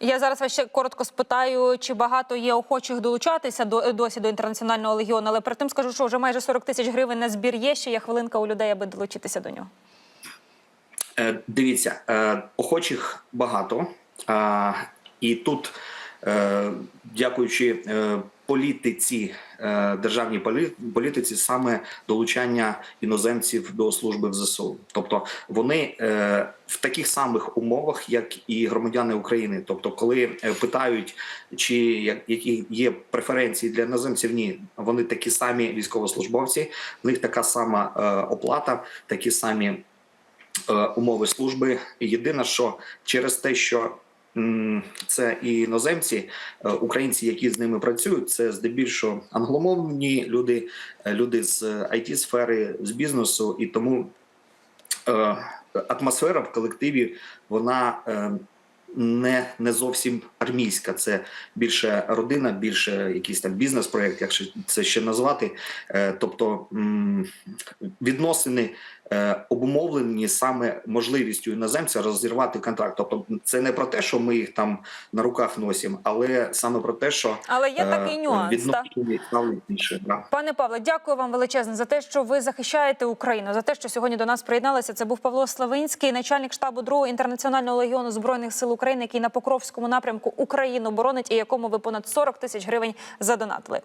Я зараз ще коротко спитаю, чи багато є охочих долучатися до досі до інтернаціонального легіону, але перед тим скажу, що вже майже 40 тисяч гривень на збір є. Ще є хвилинка у людей, аби долучитися до нього. Е, Дивіться, е, охочих багато, і тут, дякуючи е, політиці, е, державній полі- політиці, саме долучання іноземців до служби в ЗСУ. Тобто вони е, в таких самих умовах, як і громадяни України. Тобто, коли е, питають, чи як- які є преференції для іноземців, ні, вони такі самі військовослужбовці, в них така сама е, оплата, такі самі е, умови служби. Єдине, що через те, що це і іноземці, е, українці, які з ними працюють, це здебільшого англомовні люди, е, люди з it сфери з бізнесу, і тому е, атмосфера в колективі вона. е, Не, не зовсім армійська, це більше родина, більше якийсь там бізнес-проєкт, як ще- це ще назвати. Е, тобто відносини е, обумовлені саме можливістю іноземця розірвати контракт. Тобто, це не про те, що ми їх там на руках носимо, але саме про те, що Але є такий е, нюанс. Так? відносини ставлять інше. Да. Пане Павле, дякую вам величезне за те, що ви захищаєте Україну, за те, що сьогодні до нас приєдналися. Це був Павло Славинський, начальник штабу 2-го інтернаціонального легіону збройних сил України, який на Покровському напрямку Україну боронить і якому ви понад 40 тисяч гривень задонатили.